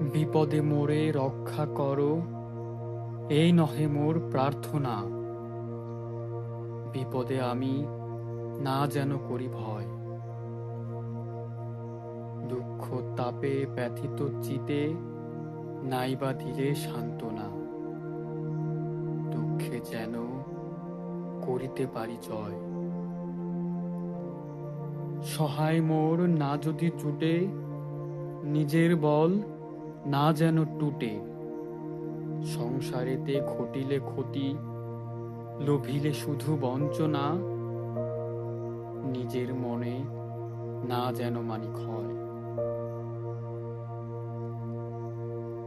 বিপদে মোরে রক্ষা করো, এই নহে মোর প্রার্থনা। বিপদে আমি না যেন করি ভয়। দুঃখ তাপে ব্যথিত চিতে নাইবা দিলে সান্ত্বনা। দুঃখে যেন করিতে পারি জয়। সহায় মোর না যদি চুটে নিজের বল না যেন টুটে। সংসারেতে ঘটিলে ক্ষতি, লোভিলে শুধু বঞ্চনা, নিজের মনে না যেন মানি ক্ষয়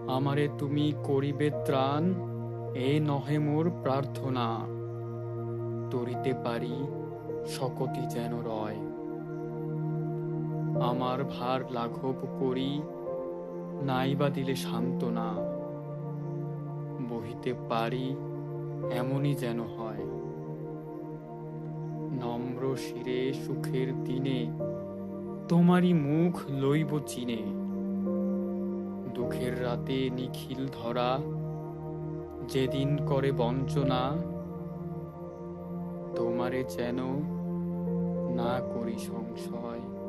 আমারে তুমি করিবে ত্রাণ, এ নহে মোর প্রার্থনা। তরিতে পারি, শকতি যেন রয়। আমার ভার লাঘব করি নাইবা দিলে সান্ত্বনা। বহিতে পারি এমনই যেন হয়। নম্র শিরে সুখের দিনে তোমারই মুখ লইব চিনে। দুঃখের রাতে নিখিল ধরা যেদিন করে বঞ্চনা, তোমারে যেন না করি সংশয়।